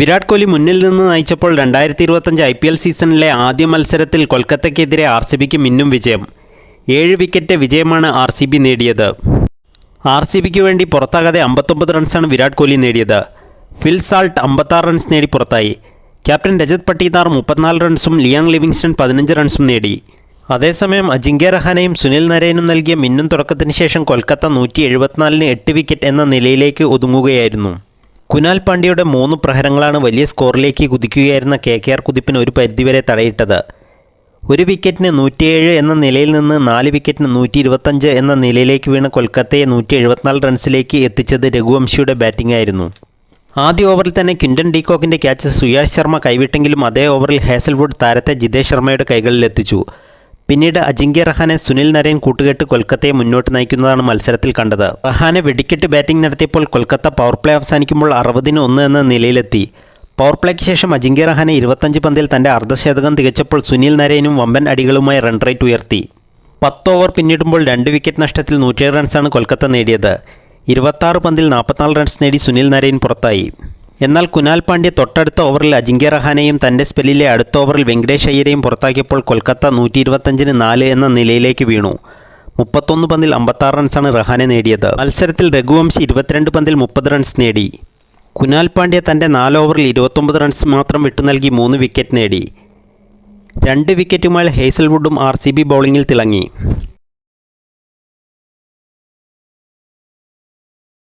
വിരാട് കോഹ്ലി മുന്നിൽ നിന്ന് നയിച്ചപ്പോൾ രണ്ടായിരത്തി ഇരുപത്തഞ്ച് ഐ പി എൽ സീസണിലെ ആദ്യ മത്സരത്തിൽ കൊൽക്കത്തയ്ക്കെതിരെ ആർ സി ബിക്ക് മിന്നും വിജയം. ഏഴ് വിക്കറ്റ് വിജയമാണ് ആർ സി ബി നേടിയത്. ആർ സി ബിക്ക് വേണ്ടി പുറത്താകാതെ അമ്പത്തൊമ്പത് റൺസാണ് വിരാട് കോഹ്ലി നേടിയത്. ഫിൽ സാൾട്ട് അമ്പത്താറ് റൺസ് നേടി പുറത്തായി. ക്യാപ്റ്റൻ രജത് പട്ടീദാർ മുപ്പത്തിനാല് റൺസും ലിയാങ് ലിവിങ്സ്റ്റൺ പതിനഞ്ച് റൺസും നേടി. അതേസമയം അജിങ്ക്യ റഹാനയും സുനിൽ നരേനും നൽകിയ മിന്നും തുടക്കത്തിന് ശേഷം കൊൽക്കത്ത നൂറ്റി എഴുപത്തിനാലിന് എട്ട് വിക്കറ്റ് എന്ന നിലയിലേക്ക് ഒതുങ്ങുകയായിരുന്നു. കുനാൽ പാണ്ഡ്യയുടെ മൂന്ന് പ്രഹരങ്ങളാണ് വലിയ സ്കോറിലേക്ക് കുതിക്കുകയായിരുന്ന കെ കെ ആർ കുതിപ്പിന് ഒരു പരിധിവരെ തടയിട്ടത്. ഒരു വിക്കറ്റിന് നൂറ്റിയേഴ് എന്ന നിലയിൽ നിന്ന് നാല് വിക്കറ്റിന് നൂറ്റി ഇരുപത്തഞ്ച് എന്ന നിലയിലേക്ക് വീണ കൊൽക്കത്തയെ നൂറ്റി എഴുപത്തിനാല് റൺസിലേക്ക് എത്തിച്ചത് രഘുവംശിയുടെ ബാറ്റിംഗ് ആയിരുന്നു. ആദ്യ ഓവറിൽ തന്നെ ക്വിന്റൻ ഡീകോക്കിന്റെ ക്യാച്ച് സുയാഷ് ശർമ്മ കൈവിട്ടെങ്കിലും അതേ ഓവറിൽ ഹേസൽവുഡ് താരത്തെ ജിതേഷ് ശർമ്മയുടെ കൈകളിലെത്തിച്ചു. പിന്നീട് അജിങ്ക്യ റഹാനെ സുനിൽ നരേൻ കൂട്ടുകെട്ട് കൊൽക്കത്തയെ മുന്നോട്ട് നയിക്കുന്നതാണ് മത്സരത്തിൽ കണ്ടത്. റഹാനെ വെടിക്കെട്ട് ബാറ്റിംഗ് നടത്തിയപ്പോൾ കൊൽക്കത്ത പവർ പ്ലേ അവസാനിക്കുമ്പോൾ അറുപതിന് ഒന്ന് എന്ന നിലയിലെത്തി. പവർ പ്ലേക്ക് ശേഷം അജിങ്ക്യ റഹാനെ ഇരുപത്തഞ്ച് പന്തിൽ തന്റെ അർദ്ധശതകം തികച്ചപ്പോൾ സുനിൽ നരേനും വമ്പൻ അടികളുമായി റൺ റേറ്റ് ഉയർത്തി. പത്ത് ഓവർ പിന്നിടുമ്പോൾ രണ്ട് വിക്കറ്റ് നഷ്ടത്തിൽ നൂറ്റേഴ് റൺസാണ് കൊൽക്കത്ത നേടിയത്. ഇരുപത്താറ് പന്തിൽ നാൽപ്പത്തിനാല് റൺസ് നേടി സുനിൽ നരേൻ പുറത്തായി. എന്നാൽ കുനാൽ പാണ്ഡ്യ തൊട്ടടുത്ത ഓവറിൽ അജിങ്ക്യ റഹാനെയും തന്റെ സ്പെല്ലിലെ അടുത്ത ഓവറിൽ വെങ്കടേഷ് അയ്യരെയും പുറത്താക്കിയപ്പോൾ കൊൽക്കത്ത നൂറ്റി ഇരുപത്തഞ്ചിന് നാല് എന്ന നിലയിലേക്ക് വീണു. മുപ്പത്തൊന്ന് പന്തിൽ അമ്പത്താറ് റൺസാണ് റഹാനെ നേടിയത്. മത്സരത്തിൽ രഘുവംശി ഇരുപത്തിരണ്ട് പന്തിൽ മുപ്പത് റൺസ് നേടി. കുനാൽ പാണ്ഡ്യ തന്റെ നാല് ഓവറിൽ ഇരുപത്തൊമ്പത് റൺസ് മാത്രം വിട്ടു നൽകി മൂന്ന് വിക്കറ്റ് നേടി. രണ്ട് വിക്കറ്റുമായി ഹേസൽവുഡും ആർ സി ബി ബൗളിങ്ങിൽ തിളങ്ങി.